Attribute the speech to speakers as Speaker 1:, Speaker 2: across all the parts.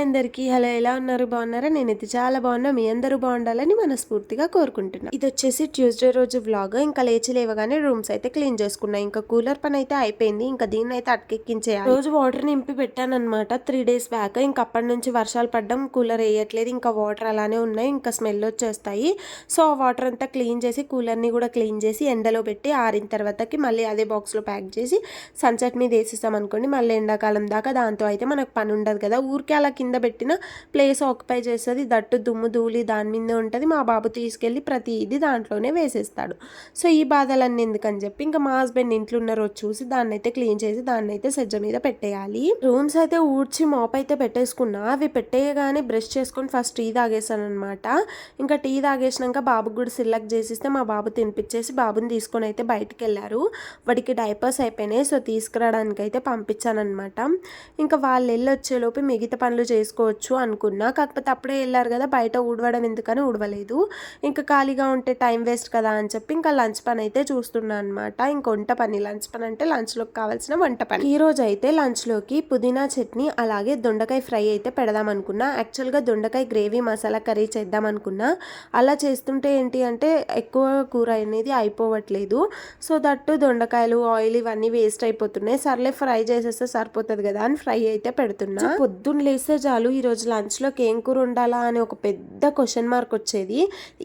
Speaker 1: Hi అందరికీ. Hello ఎలా ఉన్నారు? బాగున్నారా? నేనైతే చాలా బాగున్నా. మీ అందరూ బాగుండాలని మనస్ఫూర్తిగా కోరుకుంటున్నాను ఇది వచ్చేసి ట్యూస్డే రోజు వ్లాగ్. ఇంకా లేచి లేవగానే రూమ్స్ అయితే క్లీన్ చేసుకున్నాయి ఇంకా కూలర్ పని అయితే అయిపోయింది. ఇంకా దీన్ని అయితే అటకెక్కించేయాలి. రోజు వాటర్ నింపి పెట్టాను అనమాట త్రీ డేస్ బ్యాక్. ఇంకా అప్పటి నుంచి వర్షాలు పడ్డం కూలర్ వేయట్లేదు. ఇంకా వాటర్ అలానే ఉన్నాయి. ఇంకా స్మెల్ వచ్చేస్తాయి. సో ఆ వాటర్ అంతా క్లీన్ చేసి కూలర్ని కూడా క్లీన్ చేసి ఎండలో పెట్టి ఆరిన తర్వాతకి మళ్ళీ అదే బాక్స్లో ప్యాక్ చేసి సన్సెట్ మీద వేసేస్తాం అనుకోండి మళ్ళీ ఎండాకాలం దాకా దాంతో అయితే మనకు పని ఉండదు కదా. ఊరికే అలా కింద కింద పెట్టిన ప్లేస్ ఆక్యుపై చేస్తుంది. దట్టు దుమ్ము ధూళి దాని మీద ఉంటుంది. మా బాబు తీసుకెళ్ళి ప్రతి ఇది దాంట్లోనే వేసేస్తాడు. సో ఈ బాధలన్నీ ఎందుకని చెప్పి ఇంకా మా హస్బెండ్ ఇంట్లో ఉన్న రోజు చూసి దాన్ని అయితే క్లీన్ చేసి దాన్ని అయితే సజ్జ మీద పెట్టేయాలి. రూమ్స్ అయితే ఊడ్చి మోప్ అయితే పెట్టేసుకున్నా. అవి పెట్టేయగానే బ్రష్ చేసుకొని ఫస్ట్ టీ తాగేసాను అనమాట ఇంకా టీ తాగేసినాక బాబుకి కూడా సిలెక్ట్ చేసిస్తే మా బాబు తినిపించేసి బాబుని తీసుకొని అయితే బయటికి వెళ్ళారు వాడికి డైపర్స్ అయిపోయినాయి. సో తీసుకురావడానికి అయితే పంపించాను అనమాట ఇంకా వాళ్ళు వెళ్ళి వచ్చేలోపు మిగతా పనులు చేసుకోవచ్చు అనుకున్నా. కాకపోతే అప్పుడే వెళ్ళారు కదా బయట ఊడవడం ఎందుకని ఊడవలేదు. ఇంకా ఖాళీగా ఉంటే టైం వేస్ట్ కదా అని చెప్పి ఇంకా లంచ్ పని అయితే చూస్తున్నా అనమాట ఇంక వంట పని లంచ్ పని అంటే లంచ్లోకి కావాల్సిన వంట పని. ఈ రోజు అయితే లంచ్లోకి పుదీనా చట్నీ అలాగే దొండకాయ ఫ్రై అయితే పెడదాం అనుకున్నా. యాక్చువల్గా దొండకాయ గ్రేవీ మసాలా కర్రీ చేద్దాం అనుకున్నా. అలా చేస్తుంటే ఏంటి అంటే ఎక్కువ కూర అనేది అయిపోవట్లేదు. సో దట్టు దొండకాయలు ఆయిల్ ఇవన్నీ వేస్ట్ అయిపోతున్నాయి. సర్లే ఫ్రై చేసేస్తే సరిపోతుంది కదా అని ఫ్రై అయితే పెడుతున్నా. పొద్దున్న లేస్తే చాలు ఈరోజు లంచ్లోకి ఏం కూర ఉండాలా అని ఒక పెద్ద క్వశ్చన్ మార్క్ వచ్చేది.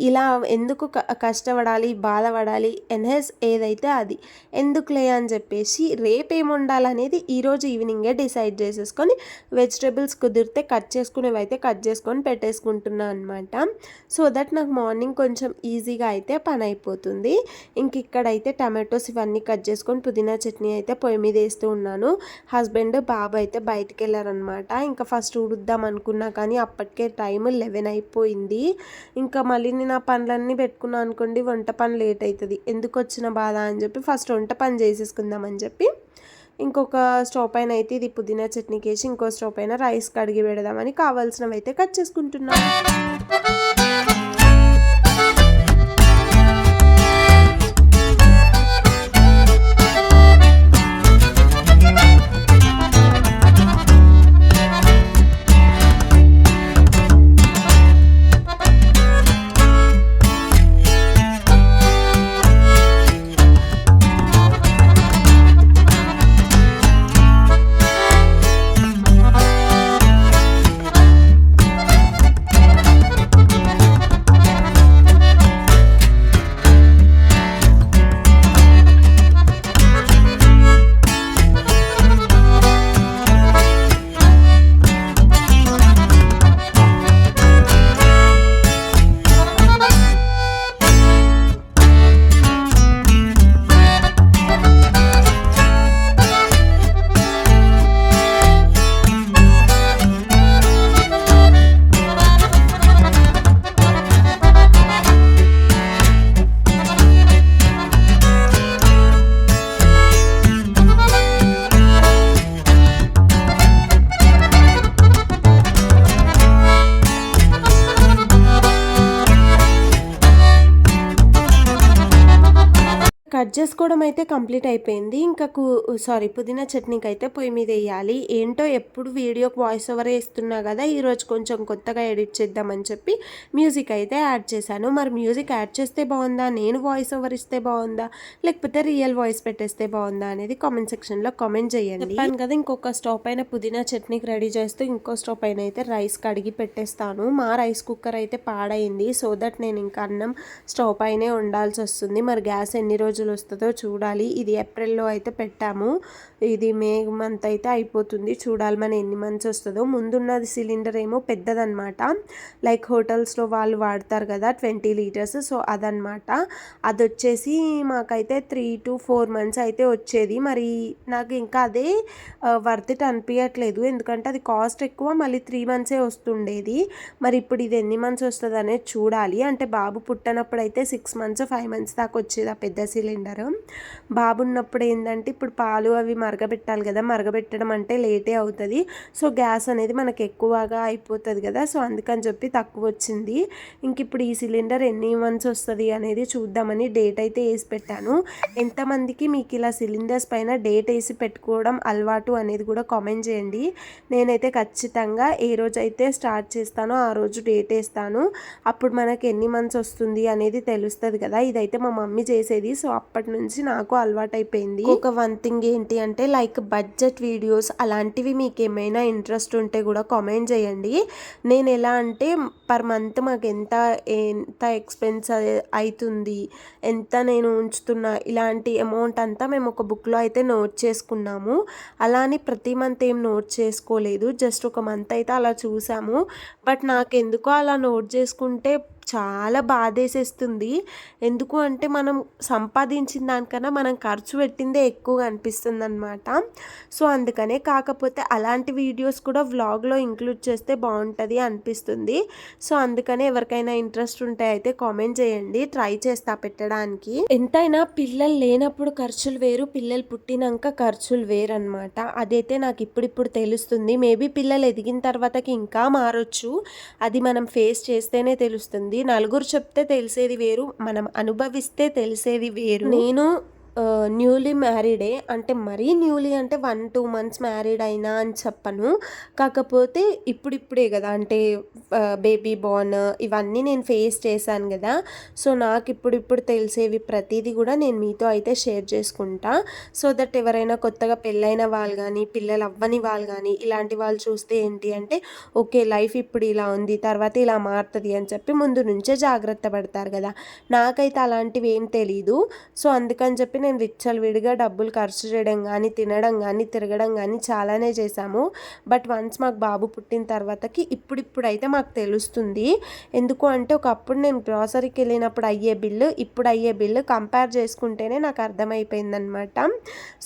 Speaker 1: ఇలా ఎందుకు కష్టపడాలి బాధపడాలి ఎన్హెస్ ఏదైతే అది ఎందుకులే అని చెప్పేసి రేపు ఏం ఉండాలనేది ఈరోజు ఈవినింగే డిసైడ్ చేసేసుకొని వెజిటేబుల్స్ కుదిరితే కట్ చేసుకునేవి అయితే కట్ చేసుకొని పెట్టేసుకుంటున్నాను అనమాట సో దట్ నాకు మార్నింగ్ కొంచెం ఈజీగా అయితే పని అయిపోతుంది. ఇంక ఇక్కడైతే టమాటోస్ ఇవన్నీ కట్ చేసుకొని పుదీనా చట్నీ అయితే పొయ్యి మీద వేస్తూ ఉన్నాను. హస్బెండ్ బాబు అయితే బయటికి వెళ్ళారనమాట ఇంకా ఫస్ట్ ఉడుద్దాం అనుకున్నా కానీ అప్పటికే టైం లెవెన్ అయిపోయింది. ఇంకా మళ్ళీ నేను ఆ పనులన్నీ పెట్టుకున్నాను అనుకోండి వంట పని లేట్ అవుతుంది ఎందుకు వచ్చిన బాధ అని చెప్పి ఫస్ట్ వంట పని చేసేసుకుందామని చెప్పి ఇంకొక స్టవ్ పైన అయితే ఇది పుదీనా చట్నీకి వేసి ఇంకో స్టవ్ పైన రైస్ కడిగి పెడదామని కావాల్సినవి అయితే కట్ చేసుకుంటున్నాను. కట్ అయితే కంప్లీట్ అయిపోయింది. ఇంకా కూ సారీ పుదీనా చట్నీకి అయితే పొయ్యి మీద వేయాలి. ఏంటో ఎప్పుడు వీడియోకి వాయిస్ ఓవర్ వేస్తున్నా కదా ఈరోజు కొంచెం కొత్తగా ఎడిట్ చేద్దామని చెప్పి మ్యూజిక్ అయితే యాడ్ చేశాను. మరి మ్యూజిక్ యాడ్ చేస్తే బాగుందా? నేను వాయిస్ ఓవర్ ఇస్తే బాగుందా? లేకపోతే రియల్ వాయిస్ పెట్టేస్తే బాగుందా అనేది కామెంట్ సెక్షన్లో కామెంట్ చేయండి. చెప్పాను కదా ఇంకొక స్టవ్ పైన పుదీనా చట్నీకి రెడీ చేస్తూ ఇంకో స్టవ్ పైన అయితే రైస్ కడిగి పెట్టేస్తాను. మా రైస్ కుక్కర్ అయితే పాడైంది. సో దట్ నేను ఇంకా అన్నం స్టవ్ పైనే ఉండాల్సి వస్తుంది. మరి గ్యాస్ ఎన్ని రోజులు వస్తుందో చూడాలి. ఇది ఏప్రిల్లో అయితే పెట్టాము. ఇది మే మంత్ అయితే అయిపోతుంది. చూడాలి మన ఎన్ని మంత్స్ వస్తుందో. ముందున్నది సిలిండర్ ఏమో పెద్దదనమాట లైక్ హోటల్స్లో వాళ్ళు వాడతారు కదా ట్వంటీ లీటర్స్. సో అదనమాట అది వచ్చేసి మాకైతే త్రీ టు ఫోర్ మంత్స్ అయితే వచ్చేది. మరి నాకు ఇంకా అదే వర్త్ ఇట్ అనిపించట్లేదు ఎందుకంటే అది కాస్ట్ ఎక్కువ మళ్ళీ త్రీ మంత్సే వస్తుండేది. మరి ఇప్పుడు ఇది ఎన్ని మంత్స్ వస్తుంది అనేది చూడాలి. అంటే బాబు పుట్టనప్పుడు అయితే సిక్స్ మంత్స్ ఫైవ్ మంత్స్ దాకా వచ్చేది ఆ పెద్ద సిలిండర్ సిలిండర్. బాబు ఉన్నప్పుడు ఏంటంటే ఇప్పుడు పాలు అవి మరగబెట్టాలి కదా మరగబెట్టడం అంటే లేటే అవుతుంది. సో గ్యాస్ అనేది మనకు ఎక్కువగా అయిపోతుంది కదా సో అందుకని చెప్పి తక్కువ వచ్చింది. ఇంక ఇప్పుడు ఈ సిలిండర్ ఎన్ని మంత్స్ వస్తుంది అనేది చూద్దామని డేట్ అయితే వేసి పెట్టాను. ఎంతమందికి మీకు ఇలా సిలిండర్స్ పైన డేట్ వేసి పెట్టుకోవడం అలవాటు అనేది కూడా కామెంట్ చేయండి. నేనైతే ఖచ్చితంగా ఏ రోజు అయితే స్టార్ట్ చేస్తానో ఆ రోజు డేట్ వేస్తాను. అప్పుడు మనకి ఎన్ని మంత్స్ వస్తుంది అనేది తెలుస్తుంది కదా ఇదైతే మా మమ్మీ చేసేది. సో అప్పటి నుంచి నాకు అలవాటైపోయింది. ఒక వన్ థింగ్ ఏంటి అంటే లైక్ బడ్జెట్ వీడియోస్ అలాంటివి మీకు ఏమైనా ఇంట్రెస్ట్ ఉంటే కూడా కామెంట్ చేయండి. నేను ఎలా అంటే పర్ మంత్ మాకు ఎంత ఎంత ఎక్స్పెన్స్ అవుతుంది ఎంత నేను ఉంచుతున్నా ఇలాంటి అమౌంట్ అంతా మేము ఒక బుక్లో అయితే నోట్ చేసుకున్నాము. అలా అని ప్రతి మంత్ ఏం నోట్ చేసుకోలేదు జస్ట్ ఒక మంత్ అయితే అలా చూసాము. బట్ నాకు ఎందుకో అలా నోట్ చేసుకుంటే చాలా బాధేసేస్తుంది. ఎందుకు అంటే మనం సంపాదించిన దానికన్నా మనం ఖర్చు పెట్టిందే ఎక్కువగా అనిపిస్తుంది అనమాట సో అందుకనే కాకపోతే అలాంటి వీడియోస్ కూడా వ్లాగ్లో ఇంక్లూడ్ చేస్తే బాగుంటుంది అనిపిస్తుంది. సో అందుకనే ఎవరికైనా ఇంట్రెస్ట్ ఉంటే అయితే కామెంట్ చేయండి. ట్రై చేస్తా పెట్టడానికి. ఎంతైనా పిల్లలు లేనప్పుడు ఖర్చులు వేరు పిల్లలు పుట్టినాక ఖర్చులు వేరు అనమాట అదైతే నాకు ఇప్పుడిప్పుడు తెలుస్తుంది. మేబీ పిల్లలు ఎదిగిన తర్వాతకి ఇంకా మారొచ్చు. అది మనం ఫేస్ చేస్తేనే తెలుస్తుంది. నలుగురు చెప్తే తెలిసేది వేరు మనం అనుభవిస్తే తెలిసేది వేరు. నేను న్యూలీ మ్యారీడే అంటే మరీ న్యూలీ అంటే వన్ టూ మంత్స్ మ్యారీడ్ అయినా అని చెప్పను. కాకపోతే ఇప్పుడిప్పుడే కదా. అంటే బేబీ బోర్న్ ఇవన్నీ నేను ఫేస్ చేశాను కదా. సో నాకు ఇప్పుడిప్పుడు తెలిసేవి ప్రతిదీ కూడా నేను మీతో అయితే షేర్ చేసుకుంటా. సో దట్ ఎవరైనా కొత్తగా పెళ్ళైన వాళ్ళు కానీ పిల్లలు అవ్వని వాళ్ళు కానీ ఇలాంటి వాళ్ళు చూస్తే ఏంటి అంటే ఓకే లైఫ్ ఇప్పుడు ఇలా ఉంది తర్వాత ఇలా మారుతుంది అని చెప్పి ముందు నుంచే జాగ్రత్త పడతారు కదా. నాకైతే అలాంటివి ఏం తెలీదు. సో అందుకని చెప్పి నేను విచ్చలవిడిగా డబ్బులు ఖర్చు చేయడం కానీ తినడం కానీ తిరగడం కానీ చాలానే చేశాము. బట్ వన్స్ మాకు బాబు పుట్టిన తర్వాతకి ఇప్పుడిప్పుడు అయితే మాకు తెలుస్తుంది. ఎందుకు అంటే ఒకప్పుడు నేను గ్రాసరీకి వెళ్ళినప్పుడు అయ్యే బిల్లు ఇప్పుడు అయ్యే బిల్లు కంపేర్ చేసుకుంటేనే నాకు అర్థమైపోయిందనమాట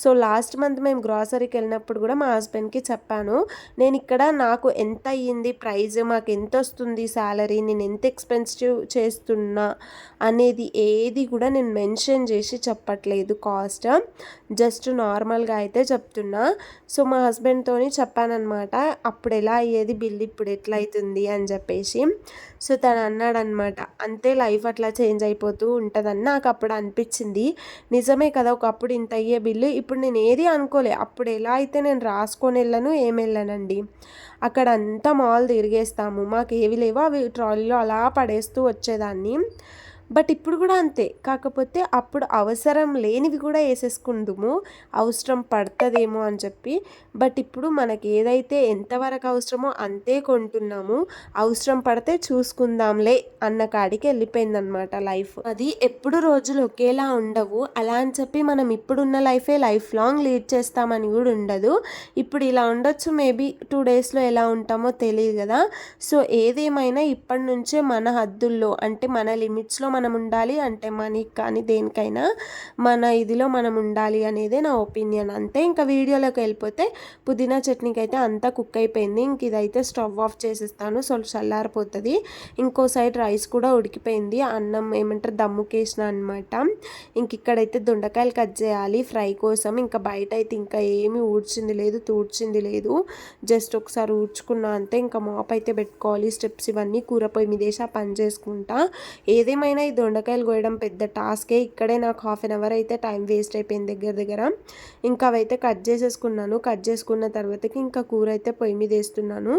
Speaker 1: సో లాస్ట్ మంత్ మేము గ్రాసరీకి వెళ్ళినప్పుడు కూడా మా హస్బెండ్కి చెప్పాను. నేను ఇక్కడ నాకు ఎంత అయ్యింది ప్రైజ్ మాకు ఎంత వస్తుంది శాలరీ నేను ఎంత ఎక్స్పెన్సివ్ చేస్తున్నా అనేది ఏది కూడా నేను మెన్షన్ చేసి చెప్పట్లేదు. లేదు కాస్ట్. జస్ట్ నార్మల్గా అయితే చెప్తున్నా. సో మా హస్బెండ్తో చెప్పానమాట అప్పుడు ఎలా అయ్యేది బిల్ ఇప్పుడు ఎట్లా అవుతుంది అని చెప్పేసి. సో తను అన్నాడనమాట అంతే లైఫ్ అట్లా చేంజ్ అయిపోతూ ఉంటుందని నాకు అప్పుడు అనిపించింది. నిజమే కదా ఒకప్పుడు ఇంత అయ్యే బిల్లు ఇప్పుడు నేను ఏది అనుకోలే. అప్పుడు ఎలా అయితే నేను రాసుకొని వెళ్ళను ఏం వెళ్ళనండి. అక్కడ అంతా మాల్ తిరిగేస్తాము మాకు ఏవి లేవో అవి ట్రాలీలో అలా పడేస్తూ వచ్చేదాన్ని. బట్ ఇప్పుడు కూడా అంతే. కాకపోతే అప్పుడు అవసరం లేనివి కూడా వేసేసుకుందుము. అవసరం పడుతుందేమో అని చెప్పి. బట్ ఇప్పుడు మనకి ఏదైతే ఎంతవరకు అవసరమో అంతే కొంటున్నాము. అవసరం పడితే చూసుకుందాంలే అన్న కాడికి వెళ్ళిపోయిందనమాట లైఫ్. అది ఎప్పుడు రోజులు ఒకేలా ఉండవు. అలా అని చెప్పి మనం ఇప్పుడున్న లైఫే లైఫ్ లాంగ్ లీడ్ చేస్తామని కూడా ఉండదు. ఇప్పుడు ఇలా ఉండొచ్చు మేబీ టూ డేస్లో ఎలా ఉంటామో తెలియదు కదా. సో ఏదేమైనా ఇప్పటి నుంచే మన హద్దుల్లో అంటే మన లిమిట్స్లో మనం ఉండాలి అంటే మనీకి కానీ దేనికైనా మన ఇదిలో మనం ఉండాలి అనేదే నా ఒపీనియన్. అంతే ఇంకా వీడియోలోకి వెళ్ళిపోతే పుదీనా చట్నీకి అయితే అంతా కుక్ అయిపోయింది. ఇంక ఇదైతే స్టవ్ ఆఫ్ చేసేస్తాను. సో చల్లారిపోతుంది. ఇంకో సైడ్ రైస్ కూడా ఉడికిపోయింది. అన్నం ఏమంటారు? దమ్ముకేసిన అనమాట ఇంక ఇక్కడైతే దొండకాయలు కట్ చేయాలి ఫ్రై కోసం. ఇంకా బయట అయితే ఇంకా ఏమీ ఊడ్చింది లేదు తూడ్చింది లేదు. జస్ట్ ఒకసారి ఊడ్చుకున్నా అంతే. ఇంకా మాప్ అయితే పెట్టుకోవాలి. స్టెప్స్ ఇవన్నీ కూర పొయ్యి మీద వేసి పని చేసుకుంటా. ఏదేమైనా ఈ దొండకాయలు కోయడం పెద్ద టాస్కే. ఇక్కడే నాకు హాఫ్ అన్ అవర్ అయితే టైం వేస్ట్ అయిపోయింది దగ్గర దగ్గర. ఇంకా అవైతే కట్ చేసేసుకున్నాను. కట్ చేసుకున్న తర్వాతకి ఇంకా కూర అయితే పొయ్యి మీద వేస్తున్నాను.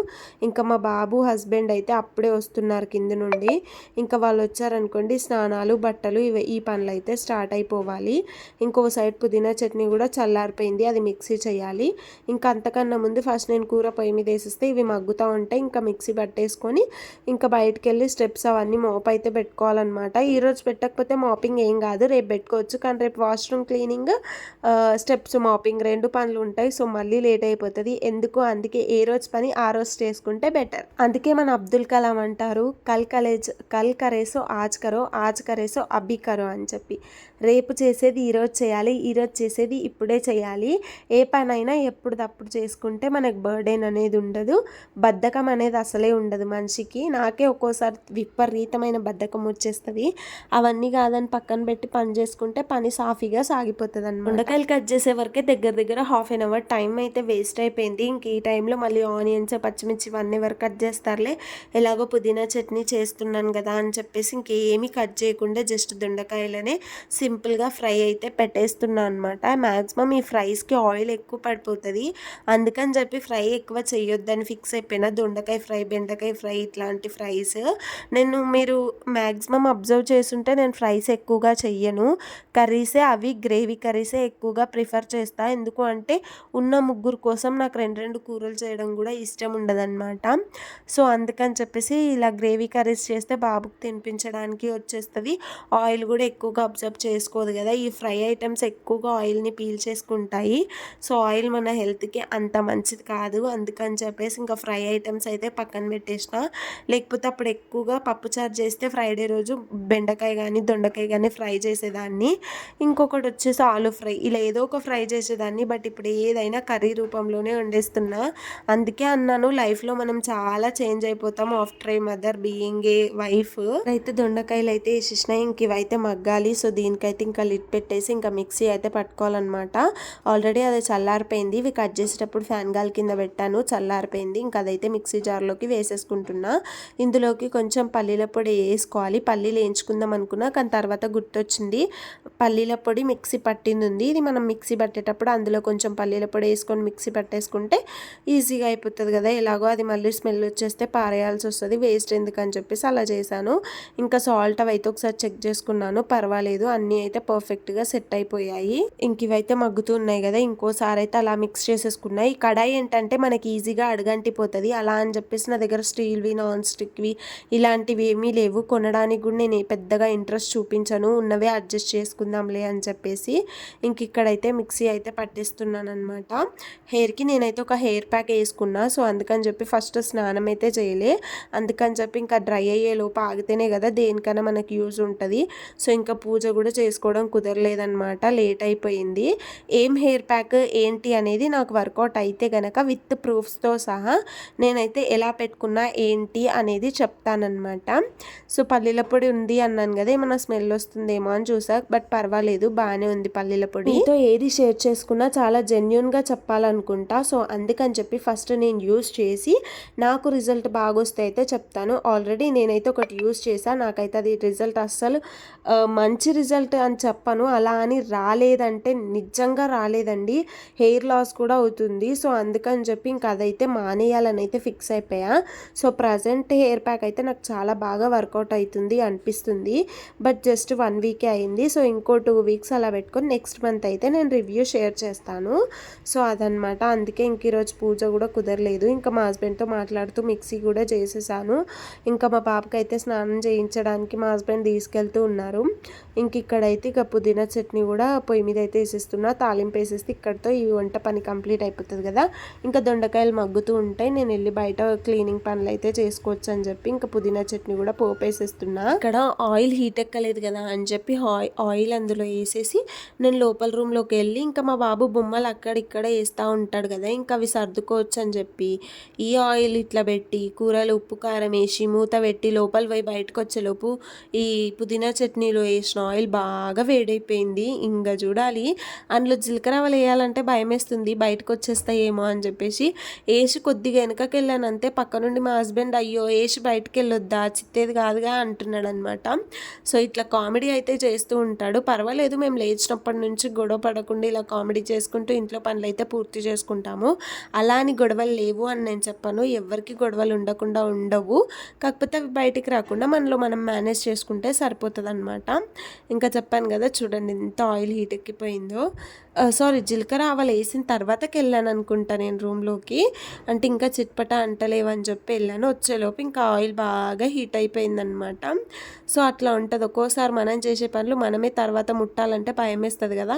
Speaker 1: ఇంకా మా బాబు హస్బెండ్ అయితే అప్పుడే వస్తున్నారు కింద నుండి. ఇంకా వాళ్ళు వచ్చారనుకోండి స్నానాలు బట్టలు ఇవి ఈ పనులు అయితే స్టార్ట్ అయిపోవాలి. ఇంకో సైడ్ పుదీనా చట్నీ కూడా చల్లారిపోయింది. అది మిక్సీ చేయాలి. ఇంకా అంతకన్నా ముందు ఫస్ట్ నేను కూర పొయ్యి మీద వేసేస్తే ఇవి మగ్గుతూ ఉంటాయి ఇంకా మిక్సీ పట్టేసుకొని ఇంకా బయటకు వెళ్ళి స్టెప్స్ అవన్నీ మోప్ అయితే పెట్టుకోవాలన్నమాట. ఈరోజు పెట్టకపోతే మాపింగ్ ఏం కాదు. రేపు పెట్టుకోవచ్చు. కానీ రేపు వాష్రూమ్ క్లీనింగ్ స్టెప్స్ మాపింగ్ రెండు పనులు ఉంటాయి. సో మళ్ళీ లేట్ అయిపోతుంది. ఎందుకు? అందుకే ఏ రోజు పని ఆ రోజు చేసుకుంటే బెటర్ అందుకే మన అబ్దుల్ కలాం అంటారు కల్ కలేజ్ కల్ కరేసో ఆజ్ కరో ఆజ్ కరేసో అబ్బి కరో అని చెప్పి. రేపు చేసేది ఈరోజు చేయాలి ఈరోజు చేసేది ఇప్పుడే చేయాలి. ఏ పనైనా ఎప్పుడు తప్పుడు చేసుకుంటే మనకు బర్డెన్ అనేది ఉండదు. బద్ధకం అనేది అసలే ఉండదు మనిషికి. నాకే ఒక్కోసారి విపరీతమైన బద్ధకం వచ్చేస్తుంది. అవన్నీ కాదని పక్కన పెట్టి పని చేసుకుంటే పని సాఫీగా సాగిపోతుంది అనమాట ఉండకాయలు కట్ చేసే వరకే దగ్గర దగ్గర హాఫ్ అన్ అవర్ టైం అయితే వేస్ట్ అయిపోయింది. ఇంక ఈ టైంలో మళ్ళీ ఆనియన్స్ పచ్చిమిర్చి ఇవన్నీ వరకు కట్ చేస్తారులే. ఎలాగో పుదీనా చట్నీ చేస్తున్నాను కదా అని చెప్పేసి ఇంకేమీ కట్ చేయకుండా జస్ట్ దొండకాయలనే సింపుల్గా ఫ్రై అయితే పెట్టేస్తున్నాను అనమాట మ్యాక్సిమం ఈ ఫ్రైస్కి ఆయిల్ ఎక్కువ పడిపోతుంది. అందుకని చెప్పి ఫ్రై ఎక్కువ చేయొద్దని ఫిక్స్ అయిపోయినా దొండకాయ ఫ్రై బెండకాయ ఫ్రై ఇట్లాంటి ఫ్రైస్ నేను మీరు మ్యాక్సిమం అబ్జర్వ్ చేస్తుంటే నేను ఫ్రైస్ ఎక్కువగా చెయ్యను. కర్రీసే అవి గ్రేవీ కర్రీసే ఎక్కువగా ప్రిఫర్ చేస్తా. ఎందుకు అంటే ఉన్న ముగ్గురు కోసం నాకు రెండు రెండు కూరలు చేయడం కూడా ఇష్టం ఉండదన్నమాట. సో అందుకని చెప్పేసి ఇలా గ్రేవీ కర్రీస్ చేస్తే బాబుకి తినిపించడానికి వచ్చేస్తుంది. ఆయిల్ కూడా ఎక్కువగా అబ్జర్వ్ చేసుకోదు కదా. ఈ ఫ్రై ఐటమ్స్ ఎక్కువగా ఆయిల్ని పీల్చేసుకుంటాయి సో ఆయిల్ మన హెల్త్కి అంత మంచిది కాదు. అందుకని చెప్పేసి ఇంకా ఫ్రై ఐటమ్స్ అయితే పక్కన పెట్టేసిన. లేకపోతే అప్పుడు ఎక్కువగా పప్పుచారు చేస్తే ఫ్రైడే రోజు బెండకాయ కానీ దొండకాయ కానీ ఫ్రై చేసేదాన్ని. ఇంకొకటి వచ్చేసి ఆలు ఫ్రై. ఇలా ఏదో ఒక ఫ్రై చేసేదాన్ని. బట్ ఇప్పుడు ఏదైనా కర్రీ రూపంలోనే వండేస్తున్నా. అందుకే అన్నాను లైఫ్లో మనం చాలా చేంజ్ అయిపోతాం after a mother being a wife. అయితే దొండకాయలు అయితే వేసేసిన. ఇంక ఇవైతే మగ్గాలి. సో దీనికైతే అయితే ఇంకా లిట్ పెట్టేసి ఇంకా మిక్సీ అయితే పట్టుకోవాలన్నమాట. ఆల్రెడీ అది చల్లారిపోయింది. ఇవి కట్ చేసేటప్పుడు ఫ్యాన్ గాల్ కింద పెట్టాను. చల్లారిపోయింది. ఇంకా అదైతే మిక్సీ జార్లోకి వేసేసుకుంటున్నా. ఇందులోకి కొంచెం పల్లీల పొడి వేసుకోవాలి. పల్లీలు వేయించుకుందాం అనుకున్నా కానీ తర్వాత గుర్తొచ్చింది. పల్లీల పొడి మిక్సీ పట్టింది ఉంది ఇది మనం మిక్సీ పట్టేటప్పుడు అందులో కొంచెం పల్లీల పొడి వేసుకొని మిక్సీ పట్టేసుకుంటే ఈజీగా అయిపోతుంది కదా. ఎలాగో అది మళ్ళీ స్మెల్ వచ్చేస్తే పారేయాల్సి వస్తుంది. వేస్ట్ ఎందుకని చెప్పేసి అలా చేశాను. ఇంకా సాల్ట్ అవి అయితే ఒకసారి చెక్ చేసుకున్నాను. పర్వాలేదు. అన్నీ అయితే పర్ఫెక్ట్గా సెట్ అయిపోయాయి. ఇంక ఇవైతే మగ్గుతూ ఉన్నాయి కదా ఇంకోసారి అయితే అలా మిక్స్ చేసేసుకున్నాయి ఈ కడాయి ఏంటంటే మనకి ఈజీగా అడగంటిపోతుంది. అలా అని చెప్పేసి నా దగ్గర స్టీల్వి నాన్ స్టిక్వి ఇలాంటివి ఏమీ లేవు. కొనడానికి కూడా నేను పెద్దగా ఇంట్రెస్ట్ చూపించను. ఉన్నవే అడ్జస్ట్ చేసుకుందాంలే అని చెప్పేసి ఇంక ఇక్కడైతే మిక్సీ అయితే పట్టిస్తున్నాను అనమాట హెయిర్కి నేనైతే ఒక హెయిర్ ప్యాక్ వేసుకున్నా. సో అందుకని చెప్పి ఫస్ట్ స్నానం అయితే చేయలే. అందుకని చెప్పి ఇంకా డ్రై అయ్యే లోపు ఆగితేనే కదా దేనికైనా మనకి యూజ్ ఉంటుంది. సో ఇంకా పూజ కూడా చేసుకోవడం కుదరలేదనమాట లేట్ అయిపోయింది ఏం హెయిర్ ప్యాక్ ఏంటి అనేది నాకు వర్కౌట్ అయితే గనక విత్ ప్రూఫ్స్తో సహా నేనైతే ఎలా పెట్టుకున్నా ఏంటి అనేది చెప్తానమాట సో పల్లీల పొడి ఉంది అన్నాను కదా ఏమన్నా స్మెల్ వస్తుందేమో అని చూసా బట్ పర్వాలేదు బాగానే ఉంది పల్లీల పొడి. తో ఏది షేర్ చేసుకున్నా చాలా జెన్యున్గా చెప్పాలనుకుంటా సో అందుకని చెప్పి ఫస్ట్ నేను యూస్ చేసి నాకు రిజల్ట్ బాగొస్తే అయితే చెప్తాను. ఆల్రెడీ నేనైతే ఒకటి యూస్ చేశాను నాకైతే అది రిజల్ట్ అస్సలు మంచి రిజల్ట్ అని చెప్పను. అలా అని రాలేదంటే నిజంగా రాలేదండి. హెయిర్ లాస్ కూడా అవుతుంది. సో అందుకని చెప్పి ఇంకా అదైతే మానేయాలని అయితే ఫిక్స్ అయిపోయా. సో ప్రజెంట్ హెయిర్ ప్యాక్ అయితే నాకు చాలా బాగా వర్కౌట్ అవుతుంది అనిపిస్తుంది. బట్ జస్ట్ వన్ వీకే అయింది. సో ఇంకో టూ వీక్స్ అలా పెట్టుకొని నెక్స్ట్ మంత్ అయితే నేను రివ్యూ షేర్ చేస్తాను. సో అదనమాట. అందుకే ఇంక ఈరోజు పూజ కూడా కుదరలేదు. ఇంకా మా హస్బెండ్తో మాట్లాడుతూ మిక్సీ కూడా చేసేసాను. ఇంకా మా పాపకి అయితే స్నానం చేయించడానికి మా హస్బెండ్ తీసుకెళ్తూ ఉన్నారు. ఇంక ఇక్కడైతే ఇక పుదీనా చట్నీ కూడా పొయ్యి మీద అయితే వేసేస్తున్నా. తాలింపు వేసేస్తే ఇక్కడతో ఈ వంట పని కంప్లీట్ అయిపోతుంది కదా. ఇంకా దొండకాయలు మగ్గుతూ ఉంటాయి నేను వెళ్ళి బయట క్లీనింగ్ పనులు అయితే చేసుకోవచ్చు అని చెప్పి ఇంకా పుదీనా చట్నీ కూడా పోపేసేస్తున్నా ఇక్కడ ఆయిల్ హీట్ ఎక్కలేదు కదా అని చెప్పి ఆయిల్ అందులో వేసేసి నేను లోపల రూమ్లోకి వెళ్ళి ఇంకా మా బాబు బొమ్మలు అక్కడిక్కడ వేస్తూ ఉంటాడు కదా ఇంకా అవి సర్దుకోవచ్చు అని చెప్పి ఈ ఆయిల్ ఇట్లా పెట్టి కూరలు ఉప్పు కారం వేసి మూత పెట్టి లోపల పోయి బయటకు వచ్చేలోపు ఈ పుదీనా చట్నీలో వేసిన ఆయిల్ బాగా బాగా వేడైపోయింది. ఇంకా చూడాలి. అందులో జీలకర్ర ఆవాలు వేయాలంటే భయం వేస్తుంది బయటకు వచ్చేస్తాయేమో అని చెప్పేసి వేసి కొద్దిగా వెనకకి వెళ్ళాను అంతే పక్క నుండి మా హస్బెండ్ అయ్యో వేసి బయటకు వెళ్ళొద్దా చిత్తేది కాదుగా అంటున్నాడు అనమాట సో ఇట్లా కామెడీ అయితే చేస్తూ ఉంటాడు. పర్వాలేదు మేము లేచినప్పటి నుంచి గొడవ పడకుండా ఇలా కామెడీ చేసుకుంటూ ఇంట్లో పనులు అయితే పూర్తి చేసుకుంటాము. అలా అని గొడవలు లేవు అని నేను చెప్పాను. ఎవరికి గొడవలు ఉండకుండా ఉండవు. కాకపోతే అవి బయటికి రాకుండా మనలో మనం మేనేజ్ చేసుకుంటే సరిపోతుంది అనమాట ఇంకా చెప్పాను కదా చూడండి ఎంత ఆయిల్ హీట్ ఎక్కిపోయిందో. సారీ జీలకర్ర ఆవాలు వేసిన తర్వాతకి వెళ్ళాను అనుకుంటా నేను రూమ్లోకి. అంటే ఇంకా చిట్పట అంటలేవని చెప్పి వెళ్ళాను. వచ్చేలోపు ఇంకా ఆయిల్ బాగా హీట్ అయిపోయిందనమాట సో అట్లా ఉంటుంది. ఒక్కోసారి మనం చేసే పనులు మనమే తర్వాత ముట్టాలంటే భయం వేస్తుంది కదా.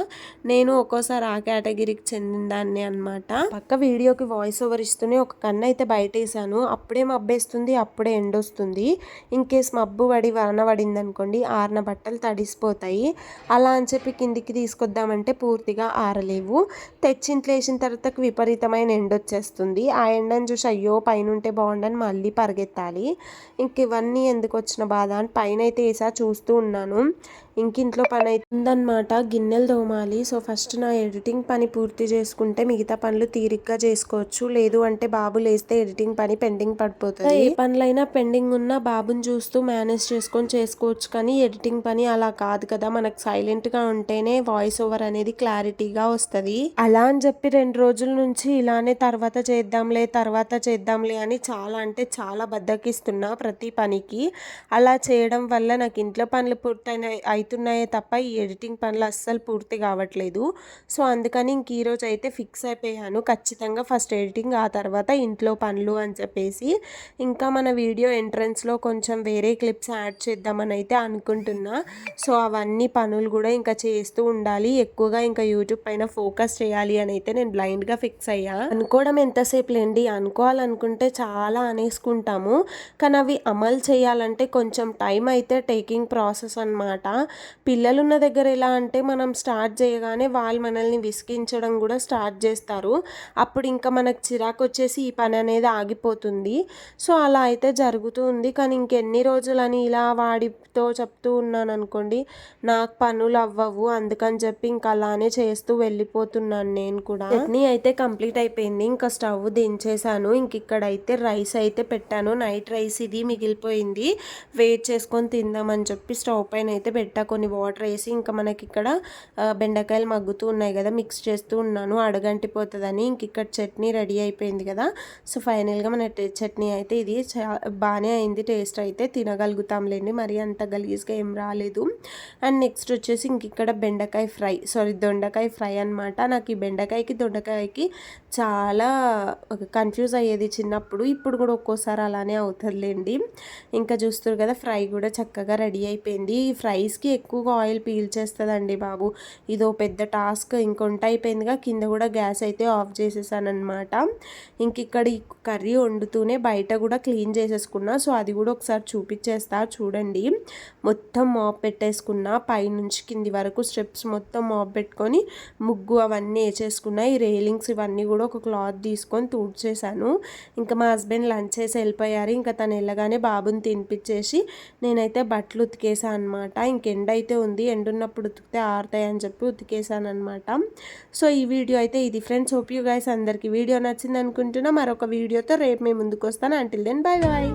Speaker 1: నేను ఒక్కోసారి ఆ కేటగిరీకి చెందిన దాన్ని అనమాట పక్క వీడియోకి వాయిస్ ఓవర్ ఇస్తూనే ఒక కన్ను అయితే బయట వేసాను అప్పుడే మబ్బేస్తుంది అప్పుడే ఎండొస్తుంది. ఇన్ కేస్ మబ్బు పడి వరన పడింది అనుకోండి ఆరిన బట్టలు తడిసిపోతాయి. ఉన్నాయి అలా అని చెప్పి కిందికి తీసుకొద్దామంటే పూర్తిగా ఆరలేవు. తెచ్చింట్లో వేసిన తర్వాత విపరీతమైన ఎండ వచ్చేస్తుంది ఆ ఎండని చూసి అయ్యో పైన ఉంటే బాగుండని మళ్ళీ పరిగెత్తాలి. ఇంక ఇవన్నీ ఎందుకు వచ్చిన బాధ అని పైన అయితే వేసా చూస్తూ ఉన్నాను. ఇంక ఇంట్లో పని అవుతుందన్నమాట గిన్నెలు తోమాలి. సో ఫస్ట్ నా ఎడిటింగ్ పని పూర్తి చేసుకుంటే మిగతా పనులు తీరిగ్గా చేసుకోవచ్చు. లేదు అంటే బాబు లేస్తే ఎడిటింగ్ పని పెండింగ్ పడిపోతుంది ఏ పనులైనా పెండింగ్ ఉన్నా బాబుని చూస్తూ మేనేజ్ చేసుకొని చేసుకోవచ్చు. కానీ ఎడిటింగ్ పని అలా కాదు కదా. మనకు సైలెంట్గా ఉంటేనే వాయిస్ ఓవర్ అనేది క్లారిటీగా వస్తుంది. అలా అని చెప్పి రెండు రోజుల నుంచి ఇలానే తర్వాత చేద్దాంలే తర్వాత చేద్దాంలే అని చాలా అంటే చాలా బద్దకిస్తున్నా ప్రతి పనికి. అలా చేయడం వల్ల నాకు ఇంట్లో పనులు పూర్తయిన అవుతున్నాయే తప్ప ఈ ఎడిటింగ్ పనులు అస్సలు పూర్తి కావట్లేదు. సో అందుకని ఇంక ఈరోజు అయితే ఫిక్స్ అయిపోయాను. ఖచ్చితంగా ఫస్ట్ ఎడిటింగ్ ఆ తర్వాత ఇంట్లో పనులు అని చెప్పేసి ఇంకా మన వీడియో ఎంట్రన్స్లో కొంచెం వేరే క్లిప్స్ యాడ్ చేద్దామని అయితే అనుకుంటున్నా. సో అవన్నీ పనులు కూడా ఇంకా చేస్తూ ఉండాలి. ఎక్కువగా ఇంకా యూట్యూబ్ పైన ఫోకస్ చేయాలి అని అయితే నేను బ్లైండ్గా ఫిక్స్ అయ్యా. అనుకోవడం ఎంతసేపు లేండి అనుకోవాలనుకుంటే చాలా అనేసుకుంటాము. కానీ అవి అమలు చేయాలంటే కొంచెం టైం అయితే టేకింగ్ ప్రాసెస్ అనమాట పిల్లలున్న దగ్గర ఎలా అంటే మనం స్టార్ట్ చేయగానే వాళ్ళు మనల్ని విసిగించడం కూడా స్టార్ట్ చేస్తారు. అప్పుడు ఇంకా మనకు చిరాకు వచ్చేసి ఈ పని అనేది ఆగిపోతుంది. సో అలా అయితే జరుగుతూ ఉంది. కానీ ఇంకెన్ని రోజులని ఇలా వాడితో చెప్తూ ఉన్నాను అనుకోండి నాకు పనులు అవ్వవు. అందుకని చెప్పి ఇంకా అలానే చేస్తూ వెళ్ళిపోతున్నాను నేను కూడా. చట్నీ అయితే కంప్లీట్ అయిపోయింది. ఇంకా స్టవ్ దించేసాను ఇంక ఇక్కడ అయితే రైస్ అయితే పెట్టాను. నైట్ రైస్ ఇది మిగిలిపోయింది. వెయిట్ చేసుకొని తిందామని చెప్పి స్టవ్ పైన అయితే పెట్టాను. ఇలా కొన్ని వాటర్ వేసి ఇంకా మనకి ఇక్కడ బెండకాయలు మగ్గుతూ ఉన్నాయి కదా మిక్స్ చేస్తూ ఉన్నాను. అడగంటిపోతుందని ఇంక ఇక్కడ చట్నీ రెడీ అయిపోయింది కదా. సో ఫైనల్గా మన చట్నీ అయితే ఇది బాగానే అయింది. టేస్ట్ అయితే తినగలుగుతాంలేండి. మరి అంత గలీజ్గా ఏం రాలేదు. అండ్ నెక్స్ట్ వచ్చేసి ఇంక ఇక్కడ బెండకాయ ఫ్రై సారీ దొండకాయ ఫ్రై అనమాట నాకు ఈ బెండకాయకి దొండకాయకి చాలా కన్ఫ్యూజ్ అయ్యేది చిన్నప్పుడు. ఇప్పుడు కూడా ఒక్కోసారి అలానే అవుతుందిలేండి. ఇంకా చూస్తారు కదా ఫ్రై కూడా చక్కగా రెడీ అయిపోయింది. ఈ ఫ్రైస్కి ఎక్కువగా ఆయిల్ పీల్చేస్తుందండి బాబు. ఇదో పెద్ద టాస్క్ ఇంకొంట అయిపోయిందిగా కింద కూడా గ్యాస్ అయితే ఆఫ్ చేసేసానమాట ఇంక ఇక్కడ ఈ కర్రీ వండుతూనే బయట కూడా క్లీన్ చేసేసుకున్నా సో అది కూడా ఒకసారి చూపించేస్తా చూడండి. మొత్తం మాప్ పెట్టేసుకున్నా పైనుంచి కింది వరకు స్టెప్స్ మొత్తం మాప్ పెట్టుకొని ముగ్గు అవన్నీ వేసేసుకున్నా ఈ రేలింగ్స్ ఇవన్నీ కూడా ఒక క్లాత్ తీసుకొని తుడిచేసాను ఇంకా మా హస్బెండ్ లంచ్ చేసి వెళ్ళిపోయారు ఇంకా తను వెళ్ళగానే బాబుని తినిపించేసి నేనైతే బట్టలు ఉతికేసాను అనమాట ఎండ్ అయితే ఉంది ఎండున్నప్పుడు ఉతికితే ఆరుతాయి అని చెప్పి ఉతికేసాను అనమాట సో ఈ వీడియో అయితే ఇది ఫ్రెండ్స్. హోప్ యూ గైస్ అందరికీ వీడియో నచ్చింది అనుకుంటున్నా మరొక వీడియోతో రేపు మేము ముందుకు వస్తాను. Until then bye bye